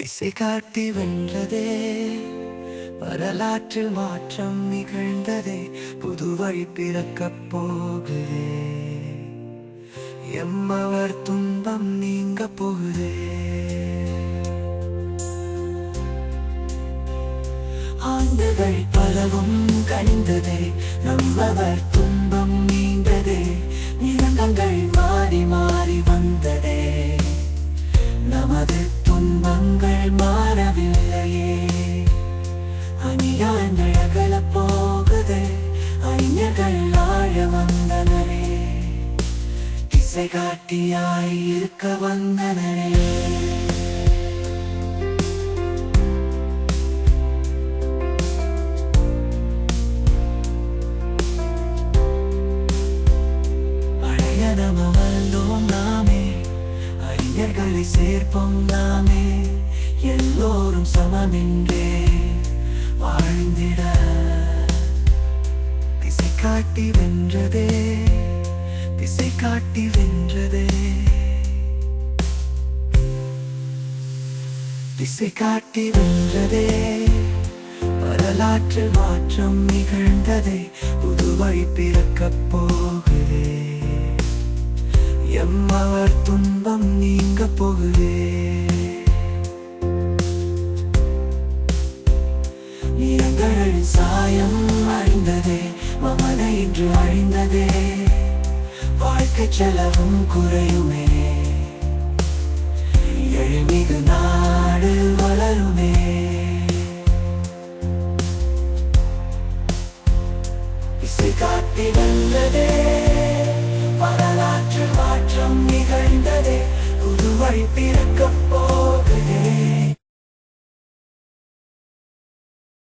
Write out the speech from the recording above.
திசை காட்டி வென்றதே. வரலாற்றில் மாற்றம் நிகழ்ந்ததே. புது வழி பிறக்கப் போகுதே. எம்மவர் துன்பம் நீங்க போகுதே. ஆண்டுகள் திசை காட்டியாய் இருக்க வந்தனே அறிஞர்களை சேர்ப்போம் நாமே எல்லோரும் சமமின்றே வாழ்ந்திட. திசை காட்டி வென்றதே திசை காட்டி வென்றதே. திசை காட்டி வென்றதே. வரலாற்று மாற்றம் நிகழ்ந்ததே. புது வழி பிறக்கப் போகுதே. எம்மவர் துன்பம் நீங்க போகுதே. நிறங்களின் சாயம் அழிந்ததே மமதை இன்று அழிந்ததே. வாழ்க்கை செலவும் குறையுமே. எழிமிகு நாடு வளருமே. இசை காட்டி வந்ததே வரலாற்று மாற்றம் நிகழ்ந்ததே. புது வழி